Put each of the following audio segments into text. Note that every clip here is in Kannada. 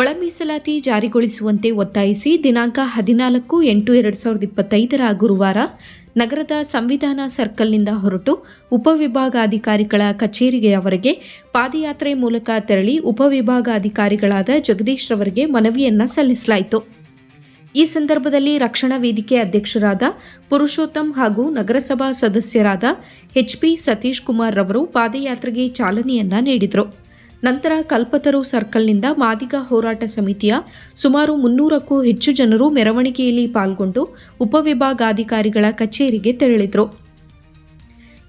ಒಳ ಮೀಸಲಾತಿ ಜಾರಿಗೊಳಿಸುವಂತೆ ಒತ್ತಾಯಿಸಿ ದಿನಾಂಕ ಹದಿನಾಲ್ಕು ಎಂಟು ಎರಡು ಸಾವಿರದ ಇಪ್ಪತ್ತೈದರ ಗುರುವಾರ ನಗರದ ಸಂವಿಧಾನ ಸರ್ಕಲ್ನಿಂದ ಹೊರಟು ಉಪವಿಭಾಗಾಧಿಕಾರಿಗಳ ಕಚೇರಿಗೆಯವರೆಗೆ ಪಾದಯಾತ್ರೆ ಮೂಲಕ ತೆರಳಿ ಉಪವಿಭಾಗಾಧಿಕಾರಿಗಳಾದ ಜಗದೀಶ್ ರವರಿಗೆ ಮನವಿಯನ್ನು ಸಲ್ಲಿಸಲಾಯಿತು. ಈ ಸಂದರ್ಭದಲ್ಲಿ ರಕ್ಷಣಾ ವೇದಿಕೆ ಅಧ್ಯಕ್ಷರಾದ ಪುರುಷೋತ್ತಮ್ ಹಾಗೂ ನಗರಸಭಾ ಸದಸ್ಯರಾದ ಎಚ್ಪಿ ಸತೀಶ್ ಕುಮಾರ್ ರವರು ಪಾದಯಾತ್ರೆಗೆ ಚಾಲನೆಯನ್ನ ನೀಡಿದರು. ನಂತರ ಕಲ್ಪತರು ಸರ್ಕಲ್ನಿಂದ ಮಾದಿಗ ಹೋರಾಟ ಸಮಿತಿಯ ಸುಮಾರು ಮುನ್ನೂರಕ್ಕೂ ಹೆಚ್ಚು ಜನರು ಮೆರವಣಿಗೆಯಲ್ಲಿ ಪಾಲ್ಗೊಂಡು ಉಪವಿಭಾಗಾಧಿಕಾರಿಗಳ ಕಚೇರಿಗೆ ತೆರಳಿದರು.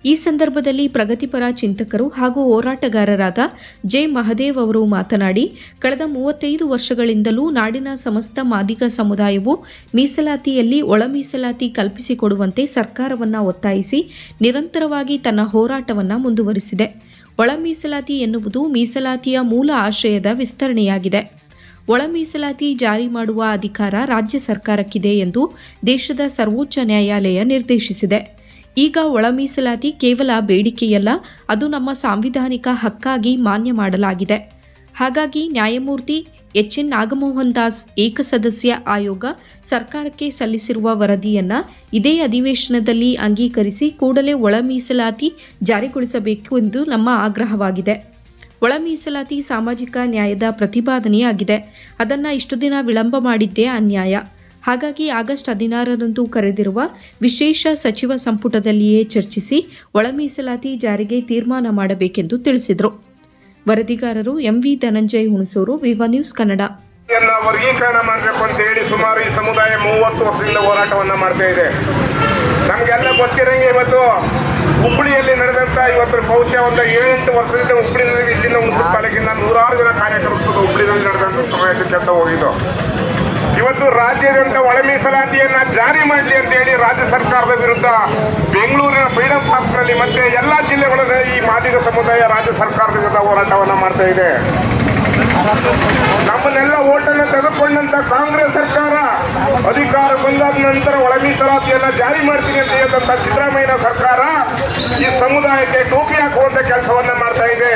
ಈ ಸಂದರ್ಭದಲ್ಲಿ ಪ್ರಗತಿಪರ ಚಿಂತಕರು ಹಾಗೂ ಹೋರಾಟಗಾರರಾದ ಜೆ ಮಹದೇವ್ ಅವರು ಮಾತನಾಡಿ, ಕಳೆದ ಮೂವತ್ತೈದು ವರ್ಷಗಳಿಂದಲೂ ನಾಡಿನ ಸಮಸ್ತ ಮಾದಿಗ ಸಮುದಾಯವು ಮೀಸಲಾತಿಯಲ್ಲಿ ಒಳ ಮೀಸಲಾತಿ ಕಲ್ಪಿಸಿಕೊಡುವಂತೆ ಸರ್ಕಾರವನ್ನು ಒತ್ತಾಯಿಸಿ ನಿರಂತರವಾಗಿ ತನ್ನ ಹೋರಾಟವನ್ನು ಮುಂದುವರಿಸಿದೆ. ಒಳ ಮೀಸಲಾತಿ ಎನ್ನುವುದು ಮೀಸಲಾತಿಯ ಮೂಲ ಆಶಯದ ವಿಸ್ತರಣೆಯಾಗಿದೆ. ಒಳ ಮೀಸಲಾತಿ ಜಾರಿ ಮಾಡುವ ಅಧಿಕಾರ ರಾಜ್ಯ ಸರ್ಕಾರಕ್ಕಿದೆ ಎಂದು ದೇಶದ ಸರ್ವೋಚ್ಚ ನ್ಯಾಯಾಲಯ ನಿರ್ದೇಶಿಸಿದೆ. ಈಗ ಒಳ ಮೀಸಲಾತಿ ಕೇವಲ ಬೇಡಿಕೆಯಲ್ಲ, ಅದು ನಮ್ಮ ಸಾಂವಿಧಾನಿಕ ಹಕ್ಕಾಗಿ ಮಾನ್ಯ ಮಾಡಲಾಗಿದೆ. ಹಾಗಾಗಿ ನ್ಯಾಯಮೂರ್ತಿ ಎಚ್. ಎನ್. ನಾಗಮೋಹನ್ ದಾಸ್ ಏಕಸದಸ್ಯ ಆಯೋಗ ಸರ್ಕಾರಕ್ಕೆ ಸಲ್ಲಿಸಿರುವ ವರದಿಯನ್ನು ಇದೇ ಅಧಿವೇಶನದಲ್ಲಿ ಅಂಗೀಕರಿಸಿ ಕೂಡಲೇ ಒಳ ಮೀಸಲಾತಿ ಜಾರಿಗೊಳಿಸಬೇಕು ಎಂದು ನಮ್ಮ ಆಗ್ರಹವಾಗಿದೆ. ಒಳ ಮೀಸಲಾತಿ ಸಾಮಾಜಿಕ ನ್ಯಾಯದ ಪ್ರತಿಪಾದನೆಯಾಗಿದೆ. ಅದನ್ನು ಇಷ್ಟು ದಿನ ವಿಳಂಬ ಮಾಡಿದ್ದೇ ಅನ್ಯಾಯ. ಹಾಗಾಗಿ ಆಗಸ್ಟ್ ಹದಿನಾರರಂದು ಕರೆದಿರುವ ವಿಶೇಷ ಸಚಿವ ಸಂಪುಟದಲ್ಲಿಯೇ ಚರ್ಚಿಸಿ ಒಳ ಮೀಸಲಾತಿ ಜಾರಿಗೆ ತೀರ್ಮಾನ ಮಾಡಬೇಕೆಂದು ತಿಳಿಸಿದರು. ವರದಿಗಾರರು ಎಂವಿ ಧನಂಜಯ್ ಹುಣಸೂರು, ವಿವ ನ್ಯೂಸ್ ಕನ್ನಡ. ವರ್ಗೀಕರಣ ಮಾಡಬೇಕು ಅಂತ ಹೇಳಿ ಸುಮಾರು ಈ ಸಮುದಾಯ ಮೂವತ್ತು ವರ್ಷದಿಂದ ಹೋರಾಟವನ್ನು ಮಾಡ್ತಾ ಇದೆ. ನಮ್ಗೆಲ್ಲ ಗೊತ್ತಿರಂಗೆ ಇವತ್ತು ಹುಬ್ಬಳ್ಳಿಯಲ್ಲಿ ನಡೆದಂತ ಇವತ್ತು ಬಹುಶಃ ಒಂದು ಏಳೆಂಟು ವರ್ಷದಿಂದ ಹುಬ್ಬಳ್ಳಿಯಲ್ಲಿ ಇಲ್ಲಿಂದ ಉಂಟು ತಾಲೂಕಿನ ನೂರಾರು ಜನ ಕಾರ್ಯಕರ್ತರು ಹುಬ್ಬಳ್ಳಿಯಲ್ಲಿ ನಡೆದಂತ ಸಮಯಕ್ಕೆ ಅಂತ ಹೋಗಿದ್ದು. ಇವತ್ತು ರಾಜ್ಯಾದ್ಯಂತ ಒಳ ಮೀಸಲಾತಿಯನ್ನ ಜಾರಿ ಮಾಡಲಿ ಅಂತ ಹೇಳಿ ರಾಜ್ಯ ಸರ್ಕಾರದ ವಿರುದ್ಧ ಬೆಂಗಳೂರಿನ ಫ್ರೀಡಂ ಪಾರ್ಕ್ನಲ್ಲಿ ಮತ್ತೆ ಎಲ್ಲಾ ಜಿಲ್ಲೆಗಳಲ್ಲಿ ಈ ಮಾದಿಗ ಸಮುದಾಯ ರಾಜ್ಯ ಸರ್ಕಾರದ ವಿರುದ್ಧ ಹೋರಾಟವನ್ನ ಮಾಡ್ತಾ ಇದೆ. ನಮ್ಮನ್ನೆಲ್ಲ ಓಟನ್ನು ತೆಗೆದುಕೊಂಡಂತ ಕಾಂಗ್ರೆಸ್ ಸರ್ಕಾರ ಅಧಿಕಾರ ಬಂದಾದ ನಂತರ ಒಳ ಮೀಸಲಾತಿಯನ್ನ ಜಾರಿ ಮಾಡ್ತೀನಿ ಅಂತ ಹೇಳಿದಂತ ಸಿದ್ದರಾಮಯ್ಯ ಸರ್ಕಾರ ಈ ಸಮುದಾಯಕ್ಕೆ ಟೋಪಿ ಹಾಕುವಂತ ಕೆಲಸವನ್ನ ಮಾಡ್ತಾ ಇದೆ.